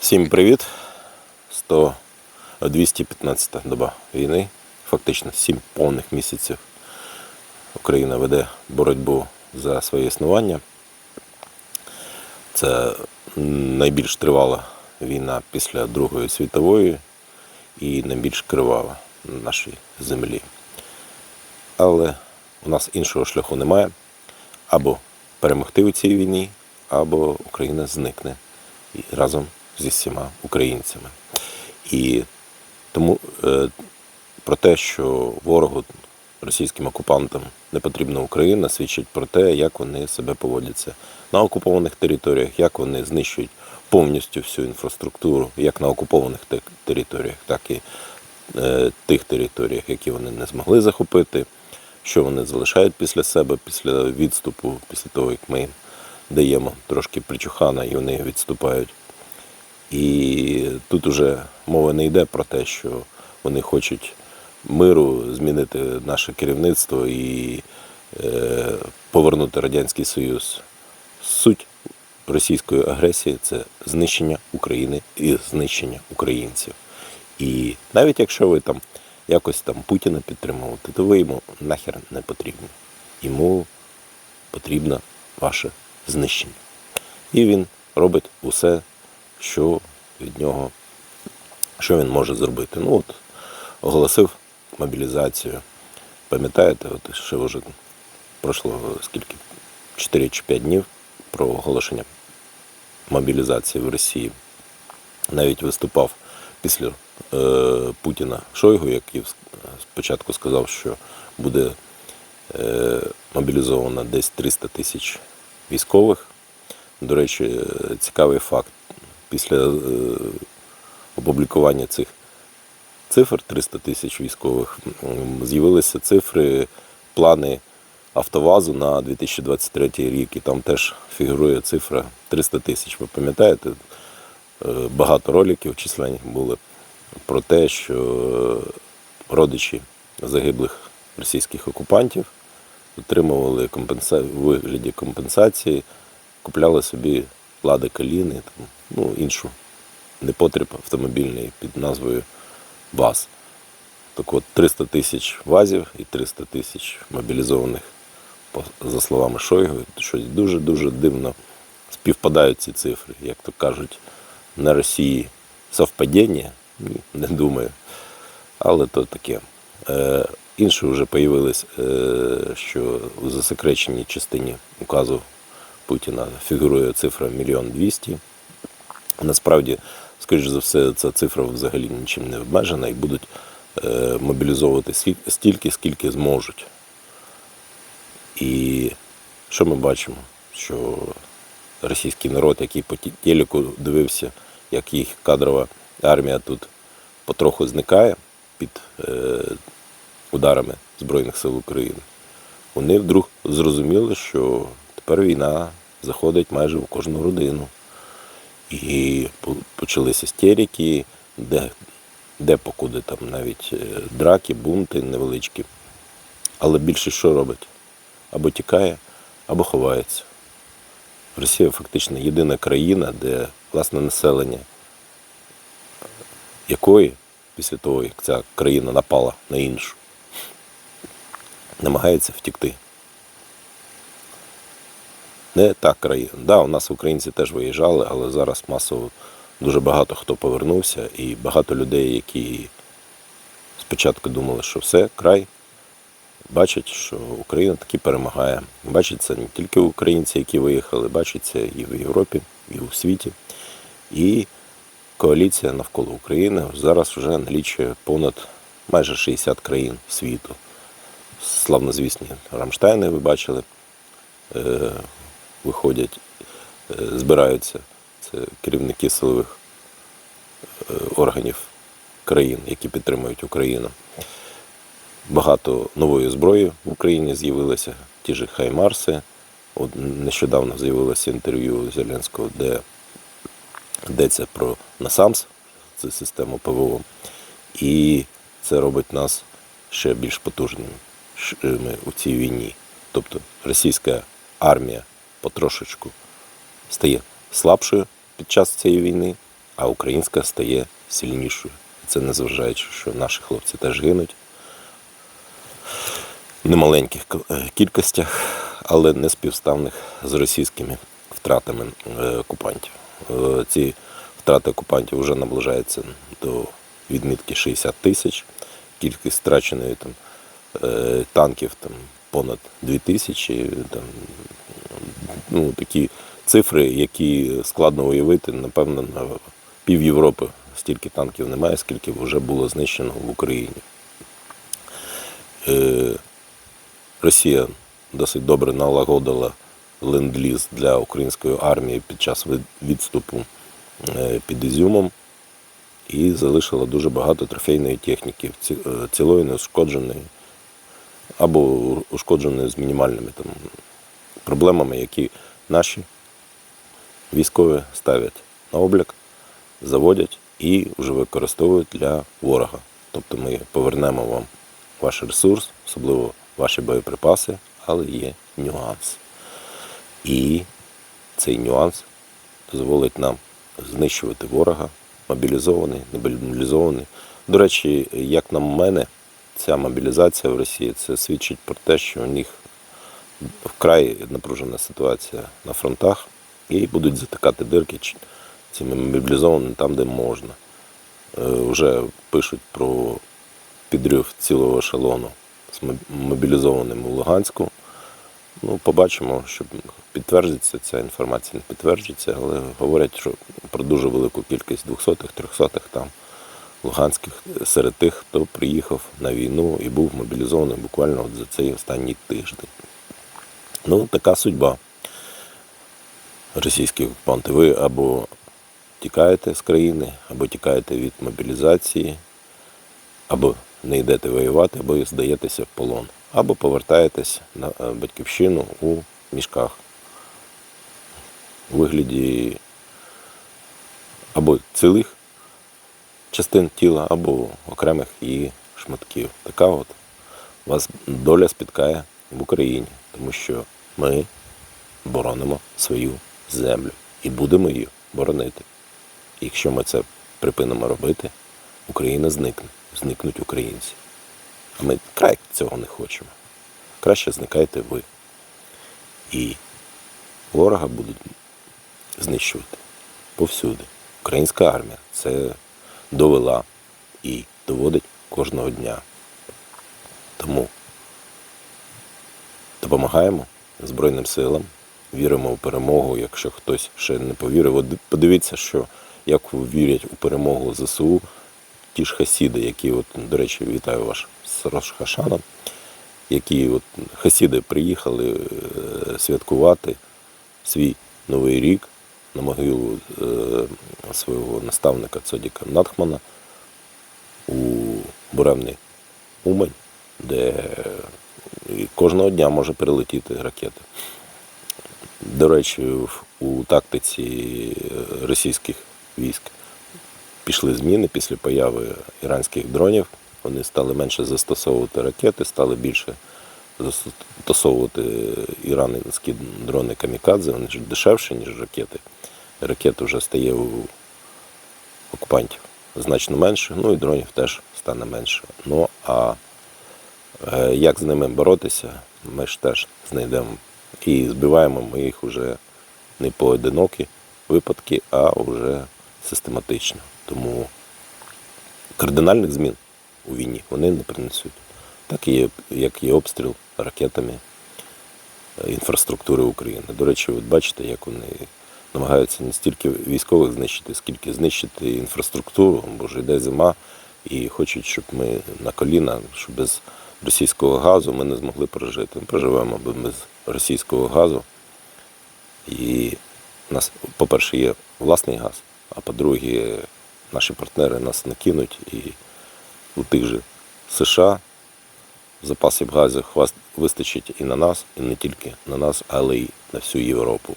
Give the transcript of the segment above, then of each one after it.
Всім привіт! 100, 215 доба війни. Фактично 7 повних місяців Україна веде боротьбу за своє існування. Це найбільш тривала війна після Другої світової і найбільш кривава на нашій землі. Але у нас іншого шляху немає. Або перемогти у цій війні, або Україна зникне і разом зі всіма українцями. І тому е, про те, що ворогу, російським окупантам не потрібна Україна, свідчить про те, як вони себе поводяться на окупованих територіях, як вони знищують повністю всю інфраструктуру, як на окупованих територіях, так і е, тих територіях, які вони не змогли захопити, що вони залишають після себе, після відступу, після того, як ми даємо трошки причухана і вони відступають. І тут уже мова не йде про те, що вони хочуть миру, змінити наше керівництво і е, повернути Радянський Союз. Суть російської агресії це знищення України і знищення українців. І навіть якщо ви там якось там Путіна підтримуєте, то ви йому нахер не потрібні. Йому потрібно ваше знищення. І він робить усе, що від нього, що він може зробити. Ну от оголосив мобілізацію. Пам'ятаєте, от ще вже пройшло скільки? 4 чи 5 днів про оголошення мобілізації в Росії. Навіть виступав після е, Путіна Шойгу, який спочатку сказав, що буде е, мобілізовано десь 300 тисяч військових. До речі, е, цікавий факт. Після е, опублікування цих цифр 300 тисяч військових з'явилися цифри, плани Автовазу на 2023 рік, і там теж фігурує цифра 300 тисяч. Ви пам'ятаєте, Е, багато роликів численних були про те, що е, родичі загиблих російських окупантів отримували компенса... вигляді компенсації, купляли собі лади каліни, там, ну, іншу непотріб автомобільний під назвою ВАЗ. Так от 300 тисяч вазів і 300 тисяч мобілізованих, за словами Шойгу, щось дуже-дуже дивно співпадають ці цифри. Як то кажуть, на Росії совпадіння? Не думаю. Але то таке. Е, інші вже появились, е, що у засекреченій частині указу Путіна фігурує цифра мільйон двісті. Насправді, скоріш за все, ця цифра взагалі нічим не обмежена і будуть е, мобілізовувати стільки, скільки зможуть. І що ми бачимо? Що російський народ, який по телеку дивився, як їх кадрова армія тут потроху зникає під е, ударами Збройних сил України, вони вдруг зрозуміли, що тепер війна заходить майже в кожну родину. І почалися істерики, де, де покуди там навіть е, драки, бунти невеличкі. Але більше що робить? Або тікає, або ховається. Росія фактично єдина країна, де власне населення якої після того, як ця країна напала на іншу, намагається втікти. Не та країна. Да, у нас українці теж виїжджали, але зараз масово дуже багато хто повернувся, і багато людей, які спочатку думали, що все, край, бачать, що Україна таки перемагає. Бачать це не тільки українці, які виїхали, бачать це і в Європі, і у світі. І коаліція навколо України зараз вже налічує понад майже 60 країн світу. Славнозвісні Рамштайни, ви бачили, е, виходять, е, збираються. Це керівники силових е, органів країн, які підтримують Україну. Багато нової зброї в Україні з'явилося, ті ж Хаймарси. От нещодавно з'явилося інтерв'ю Зеленського, де йдеться про НАСАМС, це систему ПВО. І це робить нас ще більш потужними у цій війні. Тобто російська армія потрошечку стає слабшою під час цієї війни, а українська стає сильнішою. Це незважаючи, що наші хлопці теж гинуть в немаленьких е, кількостях, але не співставних з російськими втратами е, окупантів. Е, Ці втрати окупантів вже наближаються до відмітки 60 тисяч. Кількість втраченої там, танків там, понад 2 тисячі. Ну, такі цифри, які складно уявити, напевно, на пів Європи стільки танків немає, скільки вже було знищено в Україні. Е, Росія досить добре налагодила ленд-ліз для української армії під час відступу е, під Ізюмом і залишила дуже багато трофейної техніки, е, цілої неушкодженої або ушкодженої з мінімальними там, проблемами, які наші військові ставлять на облік, заводять і вже використовують для ворога. Тобто ми повернемо вам ваш ресурс, особливо ваші боєприпаси, але є нюанс. І цей нюанс дозволить нам знищувати ворога, мобілізований, немобілізований. До речі, як на мене, ця мобілізація в Росії це свідчить про те, що у них вкрай напружена ситуація на фронтах і будуть затикати дирки цими мобілізованими там, де можна. Е, Вже пишуть про підрив цілого ешелону з моб- мобілізованим у Луганську. Ну, побачимо, що підтверджується ця інформація, не підтверджується, але говорять, що про дуже велику кількість 200-х, 300-х там луганських серед тих, хто приїхав на війну і був мобілізований буквально от за цей останній тиждень. Ну, така судьба. Російські окупанти. Ви або тікаєте з країни, або тікаєте від мобілізації, або не йдете воювати, або здаєтеся в полон, або повертаєтесь на е, батьківщину у мішках у вигляді або цілих частин тіла, або окремих її шматків. Така от вас доля спіткає в Україні, тому що ми боронимо свою землю і будемо її боронити. Якщо ми це припинимо робити, Україна зникне, зникнуть українці. А ми край цього не хочемо. Краще зникайте ви. І ворога будуть знищувати повсюди. Українська армія це довела і доводить кожного дня. Тому допомагаємо Збройним силам, віримо у перемогу. Якщо хтось ще не повірив, подивіться, що як вірять у перемогу ЗСУ ті ж хасіди, які, от, до речі, вітаю вас з Рош Хашаном, які от, хасіди приїхали е, святкувати свій новий рік на могилу е, свого наставника Цодіка Натхмана у Буремний Умань, де і кожного дня може прилетіти ракета. До речі, у тактиці е, російських військ пішли зміни після появи іранських дронів. Вони стали менше застосовувати ракети, стали більше застосовувати іранські дрони камікадзе, вони ж дешевші, ніж ракети. Ракет вже стає у окупантів значно менше, ну і дронів теж стане менше. Ну а як з ними боротися, ми ж теж знайдемо. І збиваємо ми їх вже не поодинокі випадки, а вже систематично. Тому кардинальних змін у війні вони не принесуть. Так і як є обстріл ракетами е, інфраструктури України. До речі, от бачите, як вони намагаються не стільки військових знищити, скільки знищити інфраструктуру, бо вже йде зима, і хочуть, щоб ми на коліна, щоб без російського газу ми не змогли прожити. Ми проживемо без російського газу. І у нас, по-перше, є власний газ, а по-друге, наші партнери нас не кинуть і у тих же США запасів газу вистачить і на нас, і не тільки на нас, але й на всю Європу.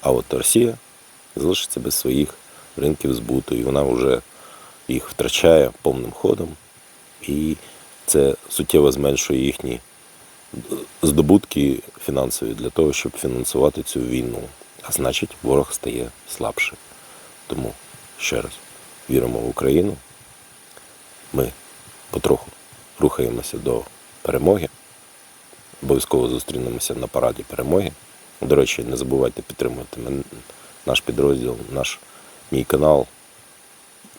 А от Росія залишиться без своїх ринків збуту, і вона вже їх втрачає повним ходом, і це суттєво зменшує їхні здобутки фінансові для того, щоб фінансувати цю війну. А значить, ворог стає слабшим. Тому ще раз віримо в Україну. Ми потроху рухаємося до перемоги. Обов'язково зустрінемося на параді перемоги. До речі, не забувайте підтримувати наш підрозділ, наш мій канал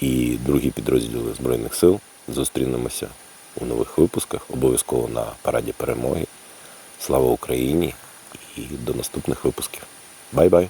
і другі підрозділи Збройних сил. Зустрінемося у нових випусках, обов'язково на параді перемоги. Слава Україні і до наступних випусків. Бай-бай!